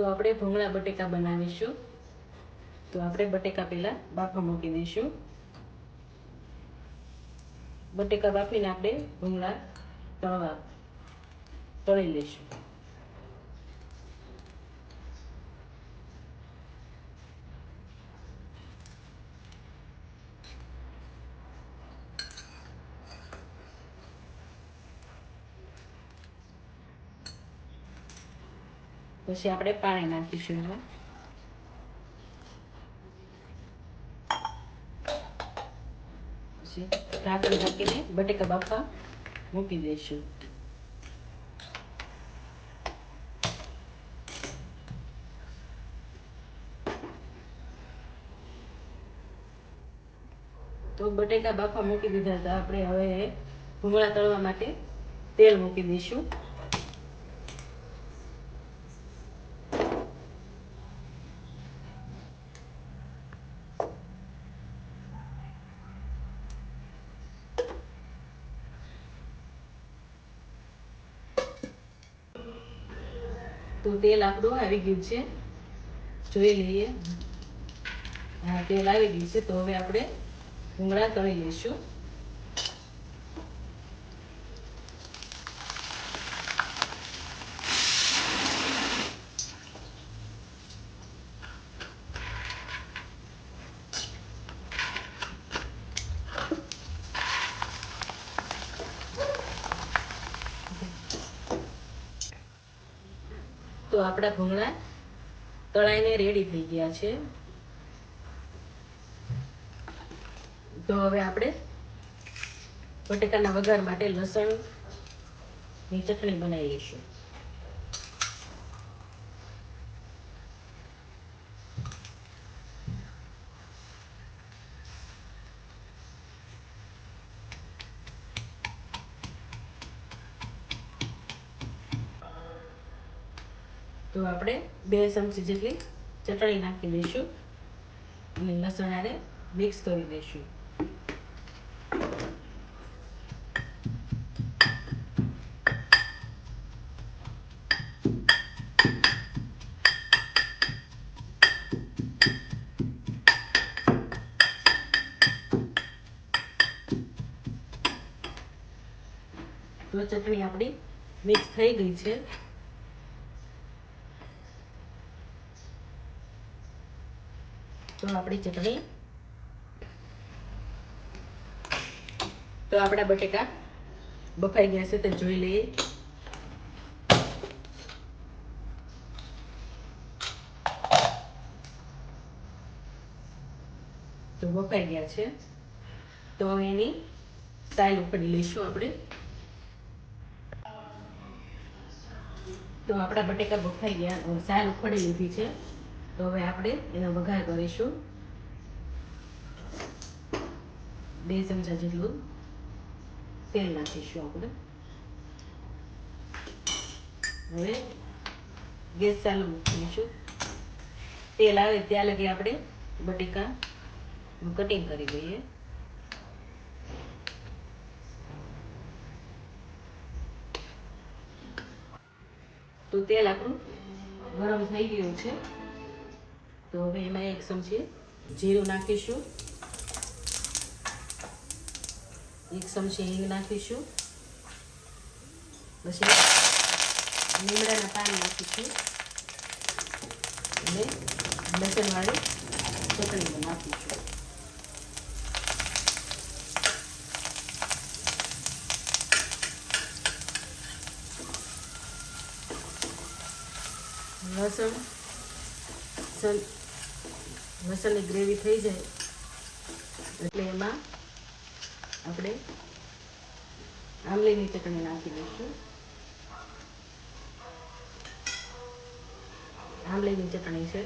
તો આપણે ભૂંગળા બટેકા બનાવીશું. તો આપણે બટેકા પહેલાં બાફા મૂકી દઈશું. બટેકા બાફીને આપણે ભૂંગળા તળવા તળી લઈશું. પછી આપણે પાણી નાખીશું એમાં. પછી ઢાંકણ ઢાંકીને બટેકા બાફા મૂકી દઈશું. તો બટેકા બાફા મૂકી દીધા હતા. આપણે હવે ભૂંગળા તળવા માટે તેલ મૂકી દઈશું. તો તેલ આપણું આવી ગયું છે. જોઈ લઈએ. હા, તેલ આવી ગયું છે. તો હવે આપણે ભૂંગળા તળી લઈશું. તો આપણા ભૂંગળા તળાઈને રેડી થઈ ગયા છે. તો હવે આપણે બટેકાના વઘાર માટે લસણની ચટણી બનાવી લઈશું તો આપણે બે ચમચી જેટલી ચટણી નાખી દઈશું અને લસણ આને મિક્સ કરી દઈશું. તો ચટણી આપણી મિક્સ થઈ ગઈ છે. તો આપણી ચટણી. તો આપણા બટેકા બફાઈ ગયા છે, તે જોઈ લઈએ. તો બફાઈ ગયા છે. તો એની સાઈલ ઉપડી લઈશું આપણે. તો આપણા બટેકા બફાઈ ગયા સાલ ઉપાડી લીધી છે. તો હવે આપણે એનો વઘાર કરીશું. બે ચમચા જેટલું તેલ નાખીશું આપણે. હવે ગેસ ચાલુ મૂકીશું તેલ આવે ત્યાં લગી આપણે બટેકા કટિંગ કરી દઈએ. તો તેલ આપણું ગરમ થઈ ગયું છે. તો હવે એમાં એક ચમચી જીરું નાખીશું. એક ચમચી હિંગ નાખીશું. પછી લીમડાના પાન નાખીશું. અને લસણવાળી ચટણી નાખીશું. લસણ લસણ ગ્રેવી થઈ જાય. એટલે એમાં આપણે આમલીની ચટણી નાખી દઈશું. આમલીની ચટણી છે.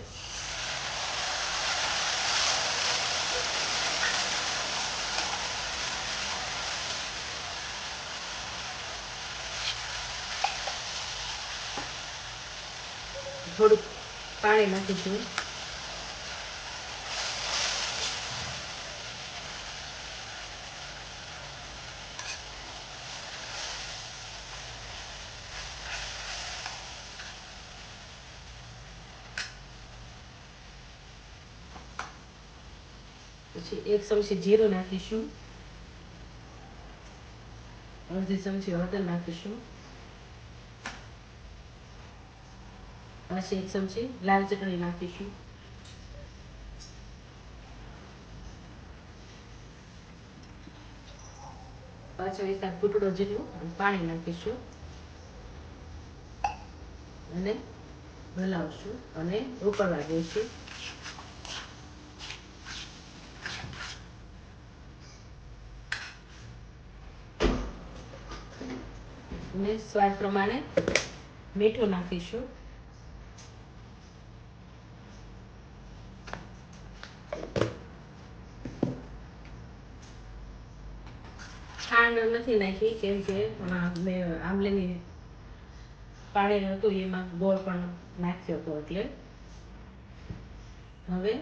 થોડુંક પાણી નાખીશું. પછી એક ચમચી જીરું નાખીશું. અડધી ચમચી હળદર નાખીશું. પછી એક ચમચી લાલ ચટણી નાખીશું. પાછો એક ઘૂંટડો જેટલું પાણી નાખીશું. અને હલાવશું અને ઉકળવા દઈશું. અને સ્વાદ પ્રમાણે મીઠું નાખીશું. ખાંડ નથી નાખી, કેમ કે મેં આંબલીની પાણી હતું, એમાં ગોળ પણ નાખ્યો હતો એટલે. હવે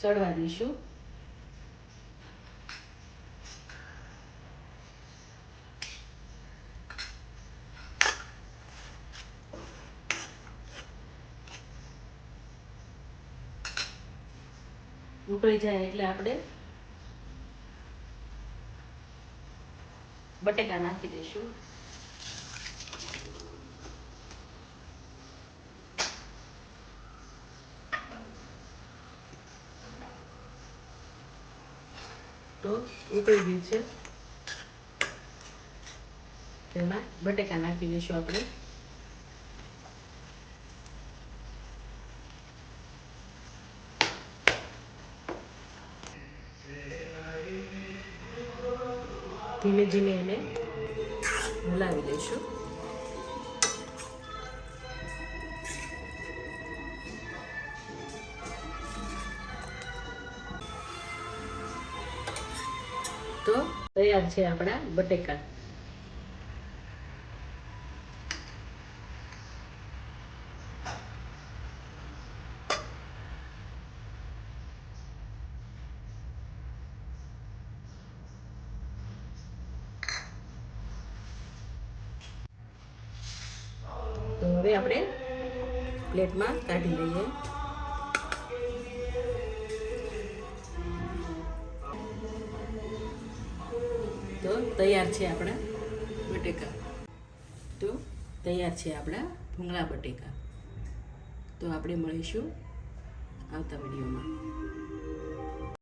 સડવા દઈશું. ઉકળી જાય એટલે આપણે બટેકા નાખી દઈશું. તો ઉકળી ગયું છે. તેમાં બટેકા નાખી દઈશું આપણે. ધીમે ધીમે એને હલાવી લઈશું. તો તૈયાર છે આપણા બટેકા. હવે આપણે પ્લેટમાં કાઢી લઈએ. તો તૈયાર છે આપણા બટેકા. તો તૈયાર છે આપણા ભૂંગળા બટેકા. તો આપણે મળીશું આવતા વિડીયોમાં.